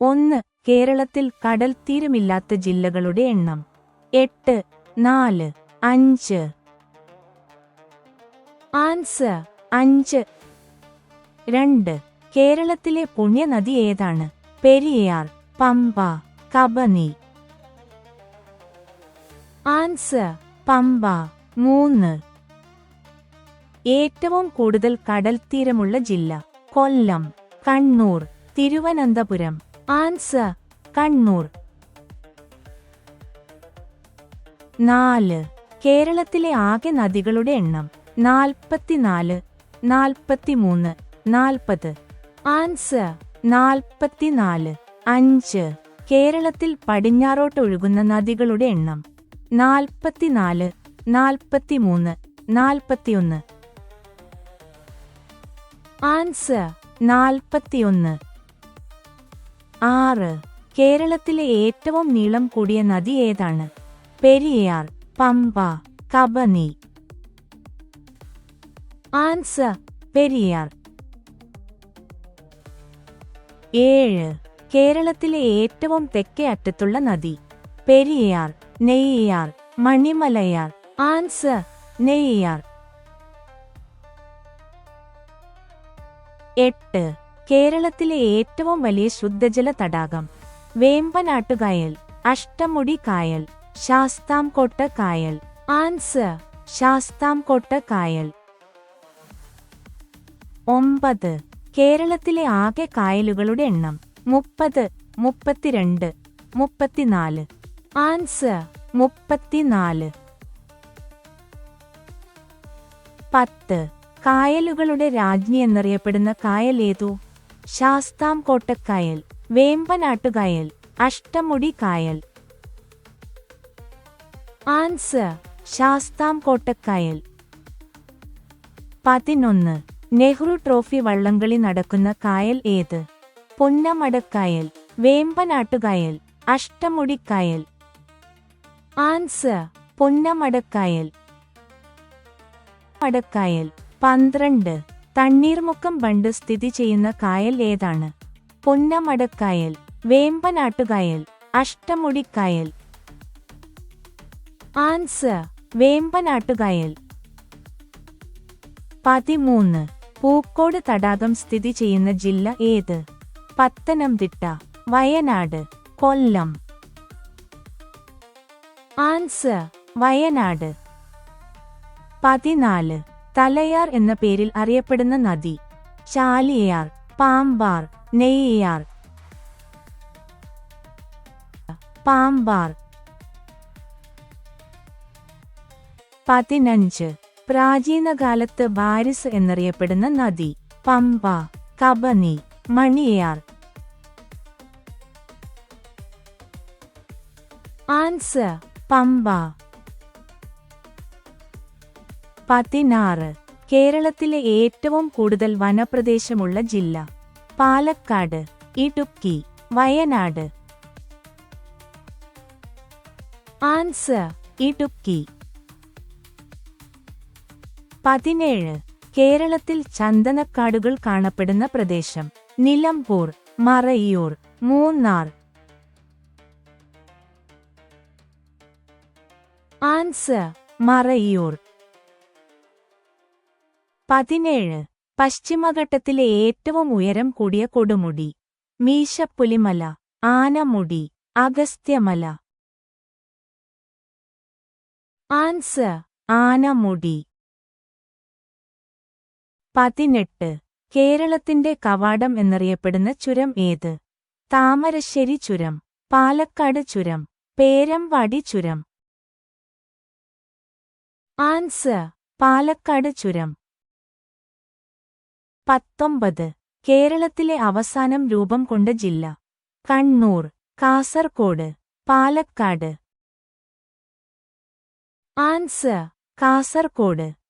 ഒന്ന് കേരളത്തിൽ കടൽ കടൽത്തീരമില്ലാത്ത ജില്ലകളുടെ എണ്ണം. എട്ട് നാല് അഞ്ച്. ആൻസർ അഞ്ച്. രണ്ട് കേരളത്തിലെ പുണ്യനദി ഏതാണ്? പെരിയാർ പമ്പ കബനി. ആൻസർ പമ്പ. മൂന്ന്. ഏറ്റവും കൂടുതൽ കടൽത്തീരമുള്ള ജില്ല കൊല്ലം കണ്ണൂർ തിരുവനന്തപുരം. ആൻസർ കണ്ണൂർ. നാല്. കേരളത്തിലെ ആകെ നദികളുടെ എണ്ണം. നാൽപ്പത്തിനാല് നാൽപ്പത്തിമൂന്ന് നാൽപ്പത്. ആൻസർ നാൽപ്പത്തിനാല് അഞ്ച്. കേരളത്തിൽ പടിഞ്ഞാറോട്ടൊഴുകുന്ന നദികളുടെ എണ്ണം. നാൽപ്പത്തിനാല് നാൽപ്പത്തിമൂന്ന് നാൽപ്പത്തിയൊന്ന്. ആൻസർ നാൽപ്പത്തിയൊന്ന് ആറ്. കേരളത്തിലെ ഏറ്റവും നീളം കൂടിയ നദി ഏതാണ്? പെരിയാർ പമ്പ കബനി. ആൻസർ പെരിയാർ. ഏഴ്. കേരളത്തിലെ ഏറ്റവും തെക്കേ അറ്റത്തുള്ള നദി. പെരിയാർ നെയ്യാർ മണിമലയാർ. ആൻസർ നെയ്യാർ. എട്ട്. കേരളത്തിലെ ഏറ്റവും വലിയ ശുദ്ധജല തടാകം. വേമ്പനാട്ടുകായൽ അഷ്ടമുടി കായൽ ശാസ്താംകോട്ട കായൽ ആൻസർ ശാസ്താംകോട്ട കായൽ ഒമ്പത്. കേരളത്തിലെ ആകെ കായലുകളുടെ എണ്ണം. മുപ്പത് മുപ്പത്തിരണ്ട് മുപ്പത്തിനാല്. ആൻസർ മുപ്പത്തിനാല്. പത്ത്. കായലുകളുടെ രാജ്ഞി എന്നറിയപ്പെടുന്ന കായൽ ശാസ്താംകോട്ടക്കായൽ വേമ്പനാട്ടുകായൽ അഷ്ടമുടി കായൽ. ആൻസർ ശാസ്താം കോട്ടക്കായൽ. പതിനൊന്ന് നെഹ്റു ട്രോഫി വള്ളംകളി നടക്കുന്ന കായൽ ഏത്? പൊന്നമടക്കായൽ വേമ്പനാട്ടുകായൽ അഷ്ടമുടിക്കായൽ ആൻസർ പൊന്നമടക്കായൽ. മടക്കായൽ പന്ത്രണ്ട് തണ്ണീർമുക്കം ബണ്ട് സ്ഥിതി ചെയ്യുന്ന കായൽ ഏതാണ്? പൊന്നമടക്കായൽ വേമ്പനാട്ടുകായൽ അഷ്ടമുടിക്കായൽ. ആൻസർ വേമ്പനാട്ടുകായൽ. പതിമൂന്ന് പൂക്കോട് തടാകം സ്ഥിതി ചെയ്യുന്ന ജില്ല ഏത്? പത്തനംതിട്ട വയനാട് കൊല്ലം. ആൻസർ വയനാട്. പതിനാല് തലയാർ എന്ന പേരിൽ അറിയപ്പെടുന്ന നദി. ചാലിയാർ പാമ്പാർ നെയ്യാർ. പാമ്പാർ. പതിനഞ്ച്. പ്രാചീനകാലത്ത് ബാരിസ് എന്നറിയപ്പെടുന്ന നദി. പമ്പ കബനി മണിയാർ. ആൻസർ പമ്പ. പതിനാറ്. കേരളത്തിലെ ഏറ്റവും കൂടുതൽ വനപ്രദേശമുള്ള ജില്ല. പാലക്കാട്. ഇടുക്കി. വയനാട്. ആൻസർ ഇടുക്കി. പതിനേഴ്. കേരളത്തിൽ ചന്ദനക്കാടുകൾ കാണപ്പെടുന്ന പ്രദേശം. നിലമ്പൂർ മറയൂർ. മൂന്നാർ. ആൻസർ മറയൂർ. പതിനേഴ്. പശ്ചിമഘട്ടത്തിലെ ഏറ്റവും ഉയരം കൂടിയ കൊടുമുടി. മീശപ്പുലിമല. ആനമുടി. അഗസ്ത്യമല. ആൻസർ ആനമുടി. പതിനെട്ട്. കേരളത്തിന്റെ കവാടം എന്നറിയപ്പെടുന്ന ചുരം ഏത്? താമരശ്ശേരി ചുരം. പാലക്കാട് ചുരം. പേരമ്പാടി ചുരം. ആൻസർ പാലക്കാട് ചുരം. പത്തൊമ്പത്. കേരളത്തിലെ അവസാനം രൂപം കൊണ്ട ജില്ല. കണ്ണൂർ കാസർകോട് പാലക്കാട്. ആൻസർ കാസർകോട്.